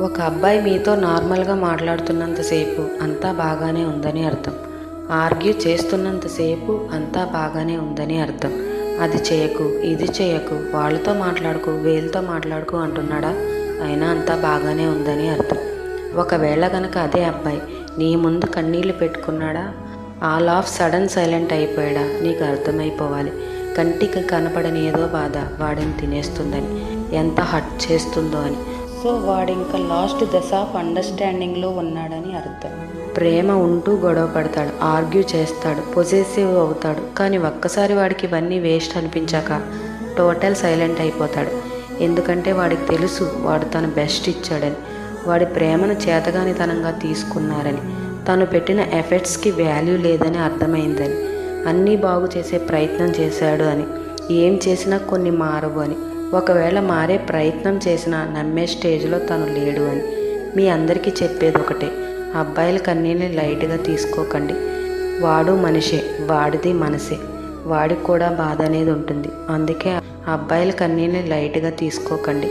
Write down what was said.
ఒక అబ్బాయి మీతో నార్మల్గా మాట్లాడుతున్నంతసేపు అంతా బాగానే ఉందని అర్థం. ఆర్గ్యూ చేస్తున్నంతసేపు అంతా బాగానే ఉందని అర్థం. అది చేయకు ఇది చేయకు వాళ్ళతో మాట్లాడుకు వీళ్ళతో మాట్లాడుకు అంటున్నాడా? అయినా అంతా బాగానే ఉందని అర్థం. ఒకవేళ గనక అదే అబ్బాయి నీ ముందు కన్నీళ్ళు పెట్టుకున్నాడా? ఆల్ ఆఫ్ సడన్ సైలెంట్ అయిపోయాడా? నీకు అర్థమైపోవాలి. కంటికి కనపడని ఏదో బాధ వాడిని తినేస్తుందని ఎంత హట్ చేస్తుందో అని. సో వాడు ఇంకా లాస్ట్ దశ ఆఫ్ అండర్స్టాండింగ్లో ఉన్నాడని అర్థం. ప్రేమ ఉంటూ గొడవ పడతాడు ఆర్గ్యూ చేస్తాడు పొజెసివ్ అవుతాడు కానీ ఒక్కసారి వాడికి ఇవన్నీ వేస్ట్ అనిపించాక టోటల్ సైలెంట్ అయిపోతాడు. ఎందుకంటే వాడికి తెలుసు వాడు తన బెస్ట్ ఇచ్చాడని వాడి ప్రేమను చేతగానితనంగా తీసుకున్నారని తను పెట్టిన ఎఫెక్ట్స్కి వాల్యూ లేదని అర్థమైందని అన్నీ బాగు చేసే ప్రయత్నం చేశాడు అని ఏం చేసినా కొన్ని మారవు అని. ఒకవేళ మారే ప్రయత్నం చేసినా నమ్మే స్టేజ్లో తను లేడు అని. మీ అందరికీ చెప్పేది ఒకటే. అబ్బాయిల కన్నీళ్ళని లైట్గా తీసుకోకండి. వాడు మనిషే వాడిది మనసే. వాడికి కూడా బాధ అనేది ఉంటుంది. అందుకే అబ్బాయిల కన్నీళ్ళని లైట్గా తీసుకోకండి.